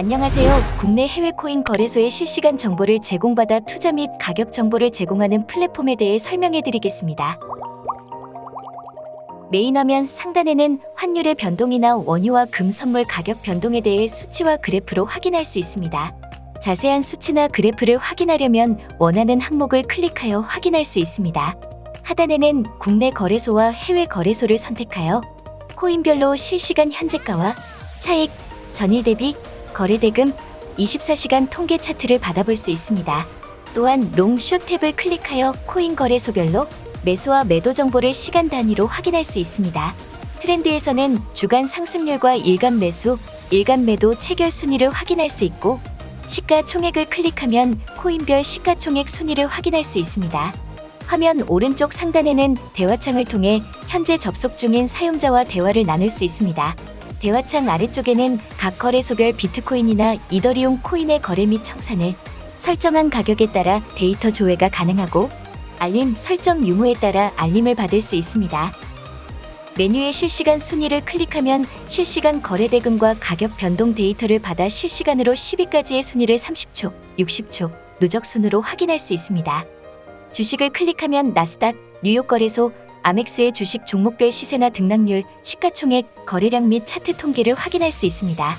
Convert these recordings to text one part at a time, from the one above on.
안녕하세요. 국내 해외 코인 거래소의 실시간 정보를 제공받아 투자 및 가격 정보를 제공하는 플랫폼에 대해 설명해 드리겠습니다. 메인 화면 상단에는 환율의 변동이나 원유와 금 선물 가격 변동에 대해 수치와 그래프로 확인할 수 있습니다. 자세한 수치나 그래프를 확인하려면 원하는 항목을 클릭하여 확인할 수 있습니다. 하단에는 국내 거래소와 해외 거래소를 선택하여 코인별로 실시간 현재가와 차익, 전일 대비, 거래 대금, 24시간 통계 차트를 받아볼 수 있습니다. 또한 롱, 숏 탭을 클릭하여 코인 거래소별로 매수와 매도 정보를 시간 단위로 확인할 수 있습니다. 트렌드에서는 주간 상승률과 일간 매수, 일간 매도 체결 순위를 확인할 수 있고 시가 총액을 클릭하면 코인별 시가 총액 순위를 확인할 수 있습니다. 화면 오른쪽 상단에는 대화창을 통해 현재 접속 중인 사용자와 대화를 나눌 수 있습니다. 대화창 아래쪽에는 각 거래소별 비트코인이나 이더리움 코인의 거래 및 청산을 설정한 가격에 따라 데이터 조회가 가능하고 알림 설정 유무에 따라 알림을 받을 수 있습니다. 메뉴의 실시간 순위를 클릭하면 실시간 거래 대금과 가격 변동 데이터를 받아 실시간으로 10위까지의 순위를 30초, 60초 누적 순으로 확인할 수 있습니다. 주식을 클릭하면 나스닥, 뉴욕 거래소, 아멕스의 주식 종목별 시세나 등락률, 시가총액, 거래량 및 차트 통계를 확인할 수 있습니다.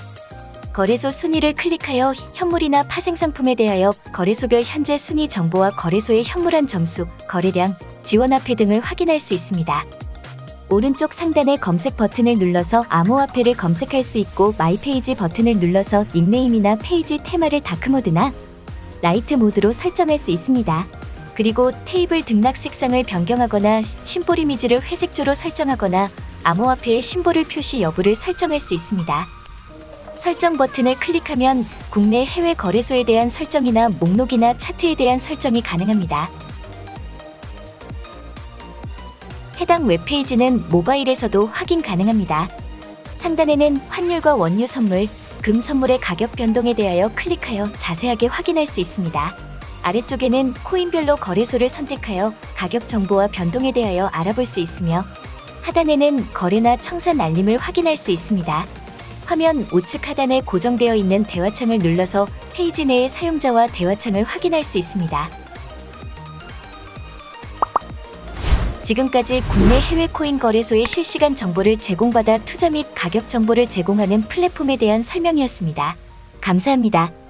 거래소 순위를 클릭하여 현물이나 파생 상품에 대하여 거래소별 현재 순위 정보와 거래소의 현물한 점수, 거래량, 지원화폐 등을 확인할 수 있습니다. 오른쪽 상단의 검색 버튼을 눌러서 암호화폐를 검색할 수 있고 마이 페이지 버튼을 눌러서 닉네임이나 페이지 테마를 다크모드나 라이트 모드로 설정할 수 있습니다. 그리고 테이블 등락 색상을 변경하거나 심볼 이미지를 회색조로 설정하거나 암호화폐의 심볼을 표시 여부를 설정할 수 있습니다. 설정 버튼을 클릭하면 국내 해외 거래소에 대한 설정이나 목록이나 차트에 대한 설정이 가능합니다. 해당 웹페이지는 모바일에서도 확인 가능합니다. 상단에는 환율과 원유 선물, 금 선물의 가격 변동에 대하여 클릭하여 자세하게 확인할 수 있습니다. 아래쪽에는 코인별로 거래소를 선택하여 가격 정보와 변동에 대하여 알아볼 수 있으며 하단에는 거래나 청산 알림을 확인할 수 있습니다. 화면 우측 하단에 고정되어 있는 대화창을 눌러서 페이지 내의 사용자와 대화창을 확인할 수 있습니다. 지금까지 국내 해외 코인 거래소의 실시간 정보를 제공받아 투자 및 가격 정보를 제공하는 플랫폼에 대한 설명이었습니다. 감사합니다.